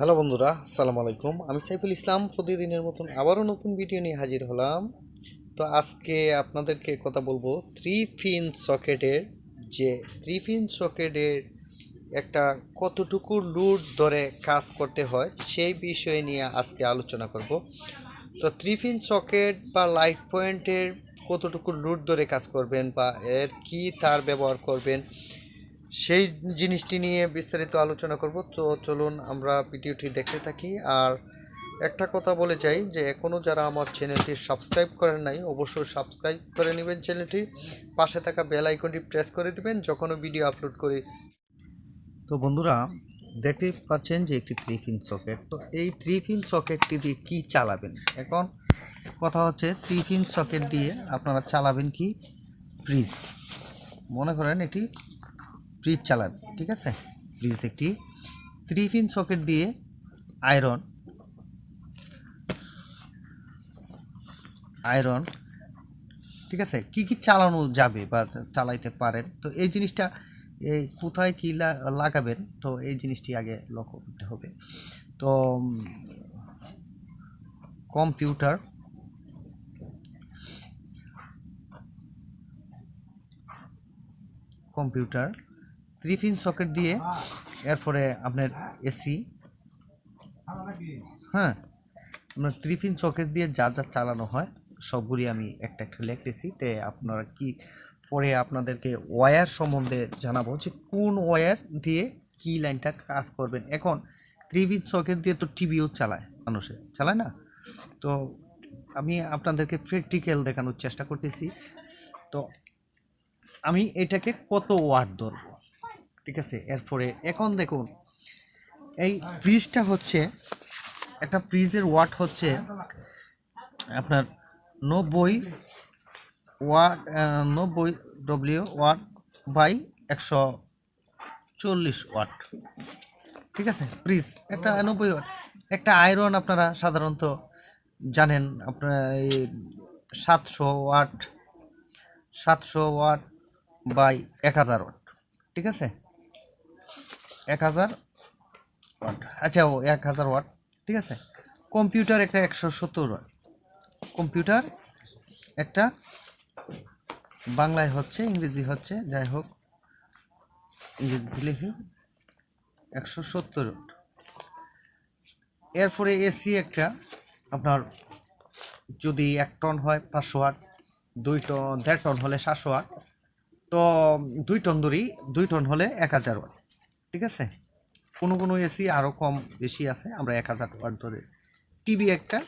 Hello বন্ধুরা, আসসালামু আলাইকুম। আমি সাইফুল ইসলাম, প্রতিদিনের মতন আবারও নতুন ভিডিও নিয়ে হাজির হলাম। তো আজকে আপনাদেরকে কথা বলব থ্রি পিন সকেটের যে থ্রি পিন সকেটের একটা কতটুকু লুট ধরে কাজ করতে হয় সেই বিষয় নিয়ে আজকে আলোচনা করব। তো থ্রি পিন সকেট বা লাইট পয়েন্টের কতটুকু লুট ধরে কাজ করবেন বা এর কি তার ব্যবহার করবেন সেই জিনিসটি নিয়ে বিস্তারিত আলোচনা করব। তো চলুন আমরা ভিডিওটি দেখতে থাকি। আর একটা কথা বলে চাই যে এখনও যারা আমার চ্যানেলটি সাবস্ক্রাইব করেন নাই, অবশ্যই সাবস্ক্রাইব করে নেবেন চ্যানেলটি। পাশে থাকা বেল আইকনটি প্রেস করে দিবেন যখনও ভিডিও আপলোড করি। তো বন্ধুরা দেখতেই পাচ্ছেন যে একটি থ্রি পিন সকেট। তো এই থ্রি পিন সকেটটি দিয়ে কী চালাবেন? এখন কথা হচ্ছে থ্রি পিন সকেট দিয়ে আপনারা চালাবেন কি? ফ্রিজ। মনে করেন একটি ফ্রিজ চালাবে, ঠিক আছে? ফ্রিজ একটি থ্রি পিন সকেট দিয়ে আয়রন আয়রন, ঠিক আছে? কি কি চালানো যাবে বা চালাইতে পারেন? তো এই জিনিসটা এই কোথায় কী লাগাবেন? তো এই জিনিসটি আগে লক্ষ্য করতে হবে। তো কম্পিউটার কম্পিউটার থ্রি সকেট দিয়ে এরপরে আপনার এসি হ্যাঁ আপনার থ্রি সকেট দিয়ে যা যা চালানো হয়, সবগুলি আমি একটা একটা লিখতেছি। তে আপনারা কি পরে আপনাদেরকে ওয়্যার সম্বন্ধে জানাব যে কোন ওয়্যার দিয়ে কি লাইনটা কাজ করবেন। এখন থ্রি সকেট দিয়ে তো টিভিও চালায় মানুষে, চালায় না? তো আমি আপনাদেরকে প্র্যাকটিক্যাল দেখানোর চেষ্টা করতেছি। তো আমি এটাকে কত ওয়াট ধরবো? ঠিক আছে? এরপরে, এখন দেখুন, এই ফ্রিজটা হচ্ছে, একটা ফ্রিজের ওয়াট হচ্ছে আপনার নব্বই ওয়াট নব্বই ডব্লিউ ওয়াট বাই একশো চল্লিশ ওয়াট ঠিক আছে? ফ্রিজ একটা নব্বই ওয়াট একটা আয়রন আপনারা সাধারণত জানেন, আপনারা এই সাতশো ওয়াট সাতশো ওয়াট বাই এক হাজার ওয়াট ঠিক আছে? এক হাজার ওয়াট। আচ্ছা ও এক হাজার ওয়াট। ঠিক আছে? কম্পিউটার একটা একশো সত্তর ওয়াট। কম্পিউটার একটা বাংলায় হচ্ছে, ইংরেজি হচ্ছে, যাই হোক ইংরেজি লিখি, একশো সত্তর ওয়াট। এরপরে এসি একটা, আপনার যদি এক টন হয় পাঁচশো ওয়াট, দুই টন, দেড় টন হলে সাতশো ওয়াট, তো দুই টন ধরি দুই টন হলে এক হাজার ওয়াট। ঠিক আছে? কোনো কোনো এসি আরও কম বেশি আছে। আমরা এক হাজার ওয়াট ধরে টিভি একটা,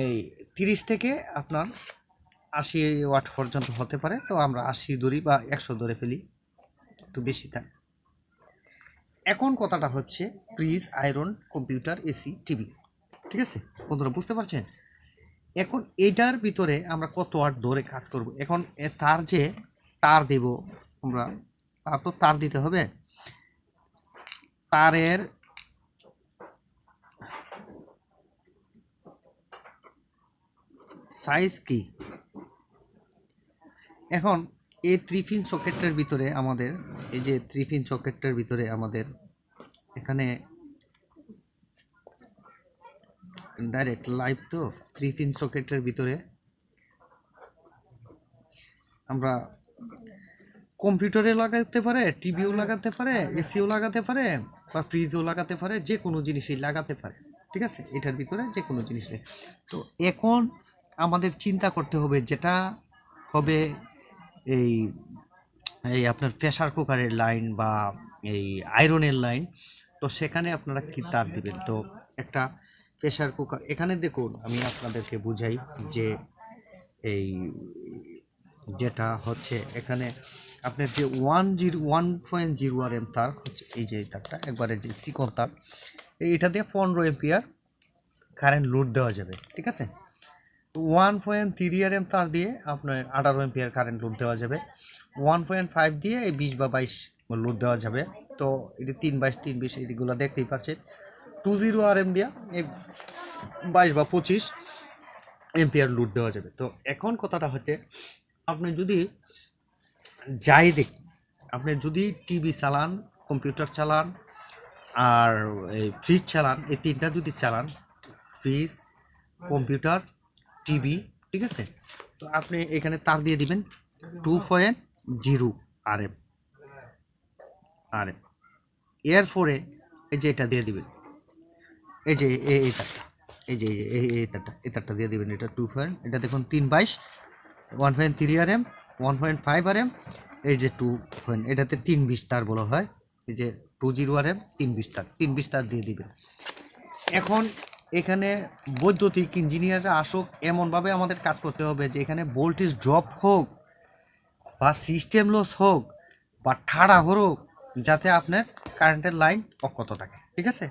এই তিরিশ থেকে আপনার আশি ওয়াট পর্যন্ত হতে পারে। তো আমরা আশি ধরি বা একশো ধরে ফেলি, একটু বেশি থাকে। এখন কথাটা হচ্ছে fridge, iron, computer, AC, TV, ঠিক আছে? বন্ধুরা, বুঝতে পারছেন? এখন এটার ভিতরে আমরা কত ওয়াট ধরে কাজ করব? এখন তার যে তার দেব, আমরা তার তো তার দিতে হবে? তারের সাইজ কি? এখন এই থ্রি পিন সকেটের ভিতরে আমাদের, এই যে থ্রি পিন সকেটটার ভিতরে আমাদের এখানে ডাইরেক্ট লাইভ তো থ্রি পিন সকেটের ভিতরে আমরা কম্পিউটারে লাগাতে পারে টিভিও লাগাতে পারে এসিও লাগাতে পারে বা ফ্রিজও লাগাতে পারে যে কোনো জিনিসই লাগাতে পারে, ঠিক আছে? এটার ভিতরে যে কোনো জিনিসে তো এখন আমাদের চিন্তা করতে হবে যেটা হবে এই এই আপনার প্রেশার কুকারের লাইন বা এই আয়রনের লাইন, তো সেখানে আপনারা কি তার দিবেন? তো একটা প্রেশার কুকার, এখানে দেখুন, আমি আপনাদেরকে বুঝাই যে এই যেটা হচ্ছে এখানে আপনার যে one zero one point zero R M তার হচ্ছে এই যে তারটা, একবারে যে সিকন তার এইটা দিয়ে পনেরো এম্পিয়ার কারেন্ট লোড দেওয়া যাবে, ঠিক আছে? তো one point three R M তার দিয়ে আপনার আঠারো এম্পিয়ার কারেন্ট লোড দেওয়া যাবে ওয়ান পয়েন্ট ফাইভ দিয়ে এই বিশ বা বাইশ লোড দেওয়া যাবে, তো এটি তিন বাইশ, তিন বিশ এগুলো দেখতেই পাচ্ছেন। টু জিরো আর এম দিয়া এই বাইশ বা পঁচিশ এম্পিয়ার লোড দেওয়া যাবে, তো এখন কথাটা হচ্ছে, আপনি যদি যাই দেখ, আপনি যদি টিভি চালান, কম্পিউটার চালান, আর এই ফ্রিজ চালান, এই তিনটা যদি চালান ফ্রিজ কম্পিউটার, টিভি, ঠিক আছে? তো আপনি এখানে তার দিয়ে দিবেন two point zero R M R M এর পরে এই যে এটা দিয়ে দিবেন, এই যে এই তারটা এই যে এই তারটা এই তারটা দিয়ে দিবেন, এটা টু পয়েন্ট এটা দেখুন তিন বাইশ one point three R M one point five R M এই যে টু পয়েন্ট এটাতে তিন বিশ তার বলা হয়। এই যে টু জিরো আর এম তিন বিশ তার তিন বিশ তার দিয়ে দিবেন। এখন এখানে বৈদ্যুতিক ইঞ্জিনিয়াররা আসুক, এমনভাবে আমাদের কাজ করতে হবে যে এখানে ভোল্টেজ ড্রপ হোক, বা সিস্টেম লস হোক, বা ঠাড়া হোক, যাতে আপনার কারেন্টের লাইন অক্ষত থাকে, ঠিক আছে?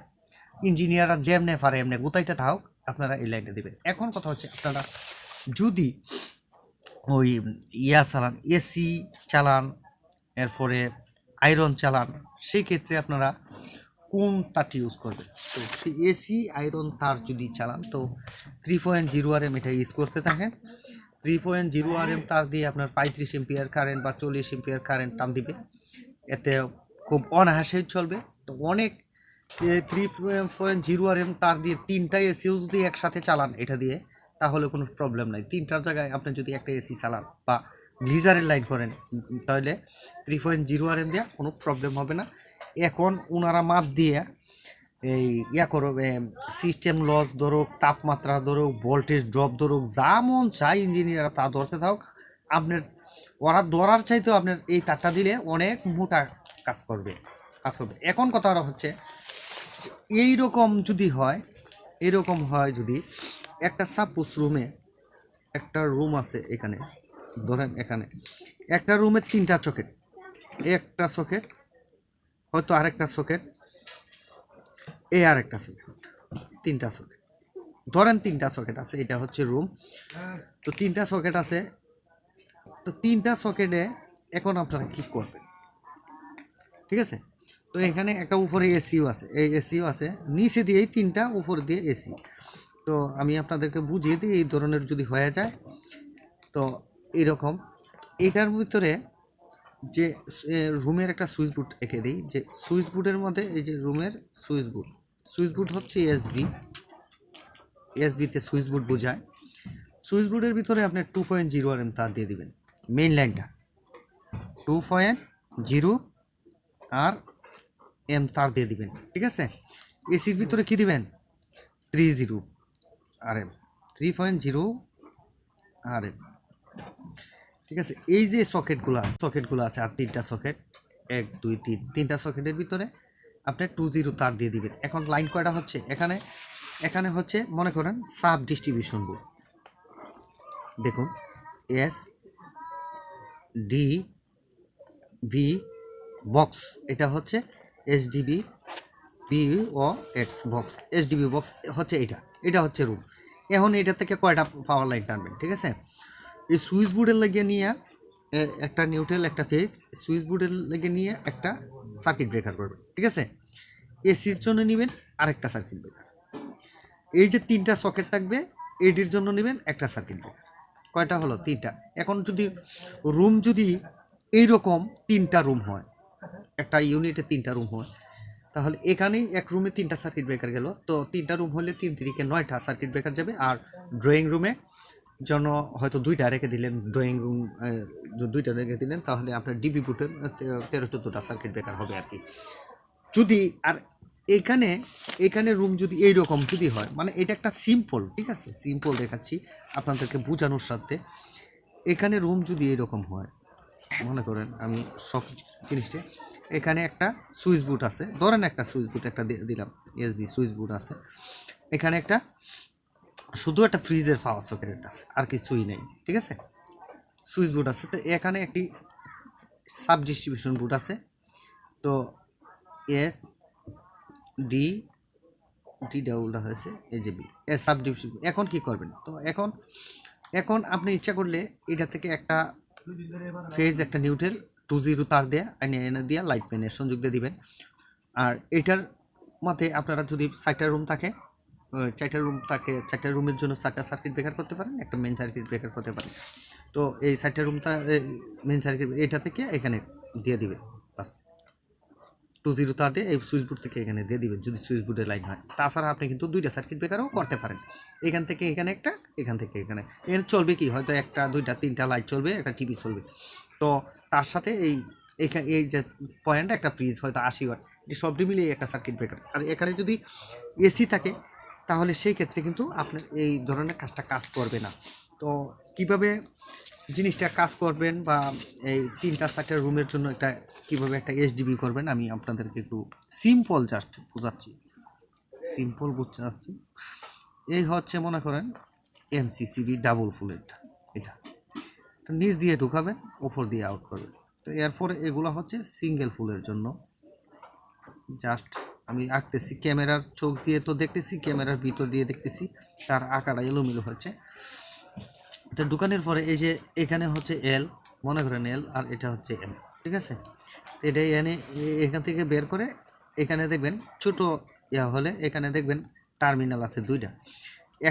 ইঞ্জিনিয়াররা যেমনে পারে, এমনি গুতাইতে থাক আপনারা এই লাইনটা দেবেন। এখন কথা হচ্ছে আপনারা যদি ওই ইয়া চালান, এসি চালান, এরপরে আয়রন চালান, সেই ক্ষেত্রে আপনারা কোন তারটি ইউজ করবেন? তো এসি, আয়রন তার যদি চালান, তো three point zero R M এটা ইউজ করতে থাকেন। Three point zero R M তার দিয়ে আপনার পঁয়ত্রিশ এম্পিয়ার কারেন্ট বা চল্লিশ এম্পিয়ার কারেন্ট টান দিবে। এতে খুব অনায়াসেই চলবে। তো অনেক three point zero R M তার দিয়ে তিনটা এসি যদি একসাথে চালান এটা দিয়ে। তাহলে কোনো প্রবলেম নাই। তিনটার জায়গায় আপনি যদি একটা এসি চালান বা গ্লিজারের লাইন করেন, তাহলে three point zero R M দিয়ে কোনো প্রবলেম হবে না। এখন ওনারা মাপ দিয়ে এই ইয়া করবে সিস্টেম লস ধরুক, তাপমাত্রা ধরুক ভোল্টেজ ড্রপ ধরুক, যা মন চাই ইঞ্জিনিয়ার তা ধরতে থাক আপনার, ওরা ধরার চাইতেও আপনার এই তারটা দিলে অনেক মোটা কাজ করবে কাজ করবে। এখন কথা হচ্ছে এই রকম যদি হয় এরকম হয় যদি একটা সাপোজ রুমে একটা রুম আছে এখানে, ধরেন এখানে। একটা রুমে তিনটা সকেট একটা সকেট হয়তো আরেকটা সকেট এ আরেকটা সকেট তিনটা সকেট ধরেন তিনটা সকেট আছে, এটা হচ্ছে রুম তো তিনটা সকেট আছে, তো তিনটা সকেটে এখন আপনারা কি করবেন? ঠিক আছে? তো এখানে একটা উপরে এসিও আছে, এই এসিও আছে, নিচে দিয়েই তিনটা উপর দিয়ে এসি তো আমি আপনাদেরকে বুঝিয়ে দিই এই ধরনের যদি হয়ে যায়, তো এরকম। এটার ভিতরে যে রুমের একটা সুইচ বোর্ড এঁকে দিই, যে সুইচ বোর্ডের মধ্যে এই যে রুমের সুইচ বোর্ড সুইচ বোর্ড হচ্ছে এসবি। এসবিতে সুইচ বোর্ড বোঝায়। সুইচ বোর্ডের ভিতরে আপনি two point zero R M তার দিয়ে দিবেন মেইন লাইনটা two. Point zero R M তার দিয়ে দিবেন, ঠিক আছে? এসির ভিতরে কি দিবেন? Three zero R M three point zero R M ঠিক আছে, এই যে সকেটগুলো আছে সকেটগুলো আছে, আর তিনটা সকেট এক, দুই, তিন, তিনটা সকেটের ভিতরে আপনি টু জিরো তার দিয়ে দিবেন। এখন লাইন কয়টা হচ্ছে? এখানে এখানে হচ্ছে, মনে করেন সাব ডিস্ট্রিবিউশন বোর্ড দেখুন এস ডি বি বক্স এটা হচ্ছে এসডিবি ও এক্স বক্স এসডিবি বক্স হচ্ছে এটা এটা হচ্ছে রুম এখন এটা থেকে কয়টা পাওয়ার লাইন টানবেন, ঠিক আছে? এই সুইচ বোর্ডের লাগিয়ে নিয়ে একটা নিউট্রাল একটা ফেজ সুইচ বোর্ডের লেগে নিয়ে একটা সার্কিট ব্রেকার করবেন, ঠিক আছে? এসির জন্য নেবেন আরেকটা সার্কিট ব্রেকার এই যে তিনটা সকেট থাকবে এডির জন্য নেবেন একটা সার্কিট ব্রেকার কয়টা হলো? তিনটা। এখন যদি রুম যদি এইরকম তিনটা রুম হয়, একটা ইউনিটে তিনটা রুম হয় তাহলে এখানেই এক রুমে তিনটা সার্কিট ব্রেকার গেল। তো তিনটা রুম হলে তিন তিরিকে নয়টা সার্কিট ব্রেকার যাবে আর ড্রয়িং রুমে জন্য হয়তো দুইটা রেখে দিলেন ড্রয়িং রুম দুইটা রেখে দিলেন, তাহলে আপনার ডিবি বুটের তেরো চোদ্দোটা সার্কিট ব্রেকার হবে আর কি। যদি, আর এখানে এখানে রুম যদি এই রকম যদি হয় মানে এটা একটা সিম্পল ঠিক আছে? সিম্পল দেখাচ্ছি আপনাদেরকে বোঝানোর সাথে। এখানে রুম যদি এরকম হয় মনে করেন আমি সব জিনিসটা। এখানে একটা সুইচ বুট আছে। ধরেন একটা সুইচ বুট একটা দিলাম, এসবি সুইচ বুট আছে। এখানে একটা, শুধু একটা ফ্রিজের পাওয়ার সকেট আছে, আর কিছুই নেই, ঠিক আছে? সুইচ বুট আছে। তো এখানে একটি সাব ডিস্ট্রিবিউশন বুট আছে। তো এস ডি ডি ডাবলটা হয়েছে এই যে বি। এস সাব ডিভিশন এখন কি করবেন? তো এখন এখন আপনি ইচ্ছা করলে এটা থেকে একটা ফেজ একটা নিউট্রেল, টু জিরো তার দেয়া, এনে এনে দিয়ে লাইট পেনের সংযোগ দিয়ে দিবেন। আর এটার মতে আপনারা যদি চারটা রুম থাকে চারটা রুম থাকে, চারটা রুমের জন্য চারটা সার্কিট ব্রেকার করতে পারেন, একটা মেন সার্কিট ব্রেকার করতে পারেন। তো এই চারটা রুমটা মেন সার্কিট এটা থেকে এখানে দিয়ে দিবেন, বাস। টু জিরো দিয়ে এই সুইচ বোর্ড থেকে এখানে দিয়ে দিবেন, যদি সুইচ বোর্ডের লাইন হয়। তাছাড়া আপনি কিন্তু দুইটা সার্কিট ব্রেকারও করতে পারেন। এখান থেকে এখানে একটা, এখান থেকে এখানে। এর চলবে কি? হয়তো একটা, দুইটা, তিনটা লাইট চলবে, একটা টিভি চলবে। তো তার সাথে এই এখানে এই যে পয়েন্ট একটা ফ্রিজ হয়তো আশি ওয়াট এটি সবটি মিলিয়ে একটা সার্কিট ব্রেকার আর এখানে যদি এসি থাকে, তাহলে সেই ক্ষেত্রে কিন্তু আপনার এই ধরনের কাজটা কাজ করবে না। তো কীভাবে জিনিসটা কাজ করবেন বা এই তিনটা, চারটা রুমের জন্য একটা কীভাবে একটা এইচডিবি করবেন, আমি আপনাদেরকে একটু সিম্পল জাস্ট বোঝাচ্ছি। সিম্পল বোঝাচ্ছি। এই হচ্ছে, মনে করেন এমসিসিবি ডাবল ফুলের এটা। নিচ দিয়ে ঢুকাবেন ওপর দিয়ে আউট করবেন। তো এরপরে এগুলো হচ্ছে সিঙ্গেল ফুলের জন্য। জাস্ট আমি আঁকতেছি ক্যামেরার চোখ দিয়ে তো দেখতেছি, ক্যামেরার ভিতর দিয়ে দেখতেছি, তার আঁকাটা এলোমেলো হচ্ছে। তো দোকানের পরে এই যে এখানে হচ্ছে এল মনে করেন এল আর এটা হচ্ছে এম ঠিক আছে? এটা এনে এখান থেকে বের করে এখানে দেখবেন ছোট ইয়া হলে এখানে দেখবেন টার্মিনাল আছে দুইটা।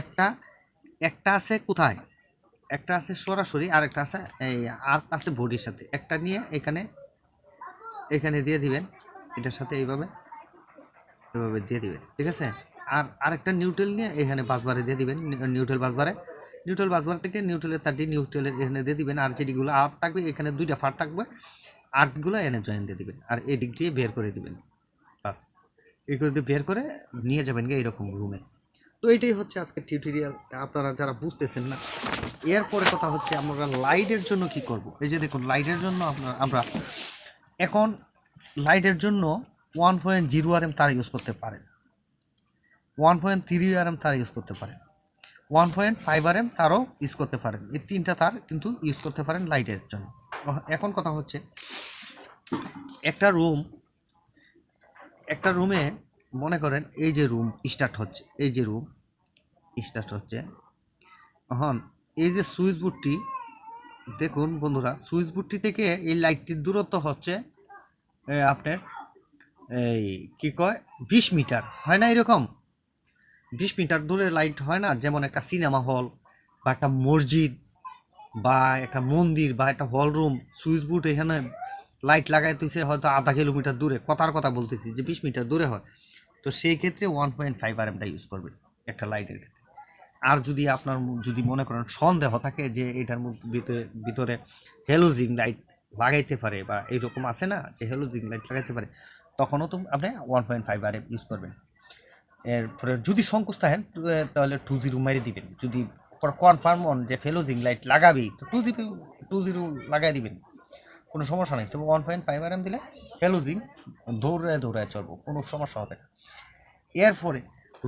একটা একটা আছে কোথায়? একটা আছে সরাসরি আর একটা আছে এই আর আছে বডির সাথে। একটা নিয়ে এখানে এখানে দিয়ে দিবেন, এটার সাথে এইভাবে এভাবে দিয়ে দিবেন, ঠিক আছে? আর আরেকটা নিউট্রেল নিয়ে এখানে বাসবারে দিয়ে দিবেন নিউট্রেল বাসবারে নিউট্রেল বাসবার থেকে নিউট্রেলের তারটি নিউট্রেলের এখানে দিয়ে দিবেন। আর যেটিগুলো আট থাকবে, এখানে দুইটা ফাট থাকবে। আটগুলো এনে জয়েন দিয়ে দিবেন। আর এদিক দিয়ে বের করে দিবেন। বাস। এগুলো দিয়ে বের করে নিয়ে যাবেন গিয়ে এরকম রুমে তো এটাই হচ্ছে আজকে টিউটোরিয়াল আপনারা যারা বুঝতেছেন না এরপরে কথা হচ্ছে আমরা লাইটের জন্য কি করব? এই যে দেখুন লাইটের জন্য আপনার, আমরা এখন লাইটের জন্য one point zero R M তার ইউজ করতে পারেন। One point three R M তার ইউজ করতে পারেন। One point five R M তারও ইউজ করতে পারেন। এই তিনটা তার কিন্তু ইউজ করতে পারেন লাইটের জন্য। এখন কথা হচ্ছে, একটা রুম একটা রুমে মনে করেন এই যে রুম স্টার্ট হচ্ছে, এই যে রুম স্টার্ট হচ্ছে। এখন এই যে সুইচ বোর্ডটি দেখুন বন্ধুরা সুইচ বোর্ডটি থেকে এই লাইটটির দূরত্ব হচ্ছে আপনার এই কী কয়? বিশ মিটার। হয় না এরকম? বিশ মিটার দূরে লাইট হয় না? যেমন একটা সিনেমা হল বা একটা মসজিদ বা একটা মন্দির বা একটা হল রুম সুইচ বোর্ড এখানে লাইট লাগাই তুইছে হয়তো আধা কিলোমিটার দূরে। কথার কথা বলতেছি যে বিশ মিটার দূরে হয়। তো সেই ক্ষেত্রে ওয়ান পয়েন্ট ফাইভ আর এমটা ইউজ করবেন একটা লাইটের ক্ষেত্রে। আর যদি আপনার যদি মনে করেন সন্দেহ থাকে যে এটার মধ্যে ভিতরে ভিতরে হেলোজিং লাইট লাগাইতে পারে বা এইরকম আছে না যে হেলোজিং লাইট লাগাইতে পারে, তখনও তো আপনি one point five R M use করবেন। এরপরে যদি সংকোচ থাকেন তাহলে টু জিরো মেরে দিবেন। যদি কনফার্ম হন যে ফেলোজিং লাইট লাগাবি তো টু জিরো টু জিরো লাগাই দিবেন। কোনো সমস্যা নেই। তবে one point five R M দিলে ফেলোজিং দৌড়ায় দৌড়ায় চলবো, কোনো সমস্যা হবে না। এরপরে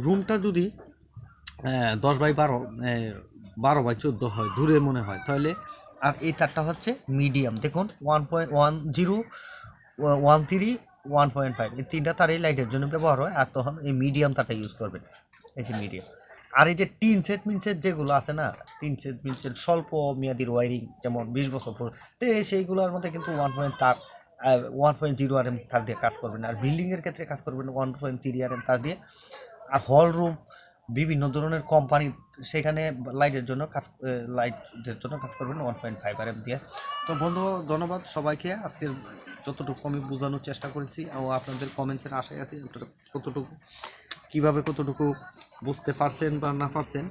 রুমটা যদি দশ বাই বারো বারো বাই চোদ্দ হয়, দূরে মনে হয়, তাহলে আর এই তারটা হচ্ছে মিডিয়াম দেখুন one point one zero one three one point five এই তিনটা তার এই লাইটের জন্য ব্যবহার হয়, আর তখন এই মিডিয়াম তারটা ইউজ করবেন এই যে মিডিয়াম আর এই যে টিন সেট মিনসেট যেগুলো আছে না তিন সেট মিনসেট স্বল্প মেয়াদির ওয়ারিং যেমন বিশ বছর পর, তো সেইগুলোর মধ্যে কিন্তু ওয়ান পয়েন্ট তার one point zero R M তার দিয়ে কাজ করবেন আর বিল্ডিংয়ের ক্ষেত্রে কাজ করবেন one point three R M তার দিয়ে। আর হল রুম বিভিন্ন ধরনের কোম্পানি সেখানে লাইটের জন্য কাজ লাইটের জন্য কাজ করবেন one point five R M দিয়ে। তো বন্ধু, ধন্যবাদ সবাইকে। আজকে যতটুকু আমি বোঝানোর চেষ্টা করেছি ও আপনাদের কমেন্টসের আশায় আছি কতটুকু, কীভাবে কতটুকু বুঝতে পারছেন বা না পারছেন,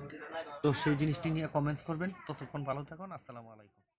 তো সেই জিনিসটি নিয়ে কমেন্টস করবেন। ততক্ষণ ভালো থাকুন, আসসালামু আলাইকুম।